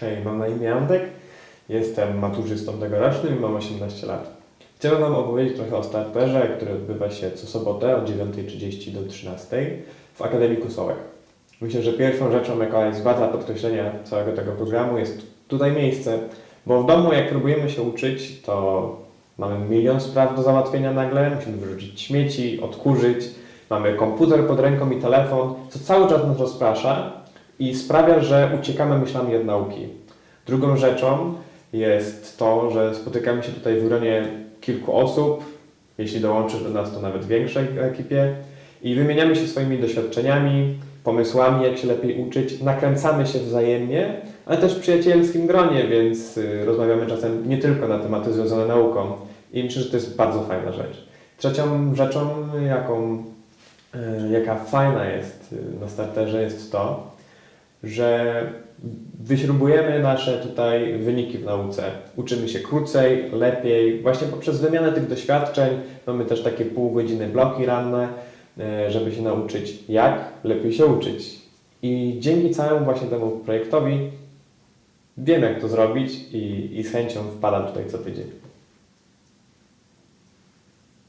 Hej, mam na imię Antek, jestem maturzystą tegorocznym i mam 18 lat. Chciałbym Wam opowiedzieć trochę o starterze, który odbywa się co sobotę od 9.30 do 13.00 w Akademii Kusołek. Myślę, że pierwszą rzeczą, jaka jest warta podkreślenia całego tego programu jest tutaj miejsce, bo w domu jak próbujemy się uczyć, to mamy milion spraw do załatwienia nagle, musimy wyrzucić śmieci, odkurzyć, mamy komputer pod ręką i telefon, co cały czas nas rozprasza i sprawia, że uciekamy myślami od nauki. Drugą rzeczą jest to, że spotykamy się tutaj w gronie kilku osób, jeśli dołączy do nas to nawet większej ekipie i wymieniamy się swoimi doświadczeniami, pomysłami, jak się lepiej uczyć, nakręcamy się wzajemnie, ale też w przyjacielskim gronie, więc y, rozmawiamy czasem nie tylko na tematy związane nauką i myślę, że to jest bardzo fajna rzecz. Trzecią rzeczą, jaką, y, jaka fajna jest y, na starterze jest to, że wyśrubujemy nasze tutaj wyniki w nauce. Uczymy się krócej, lepiej, właśnie poprzez wymianę tych doświadczeń. Mamy też takie pół godziny bloki ranne, e, żeby się nauczyć, jak lepiej się uczyć. I dzięki całemu właśnie temu projektowi wiem, jak to zrobić i, i z chęcią wpadam tutaj co tydzień.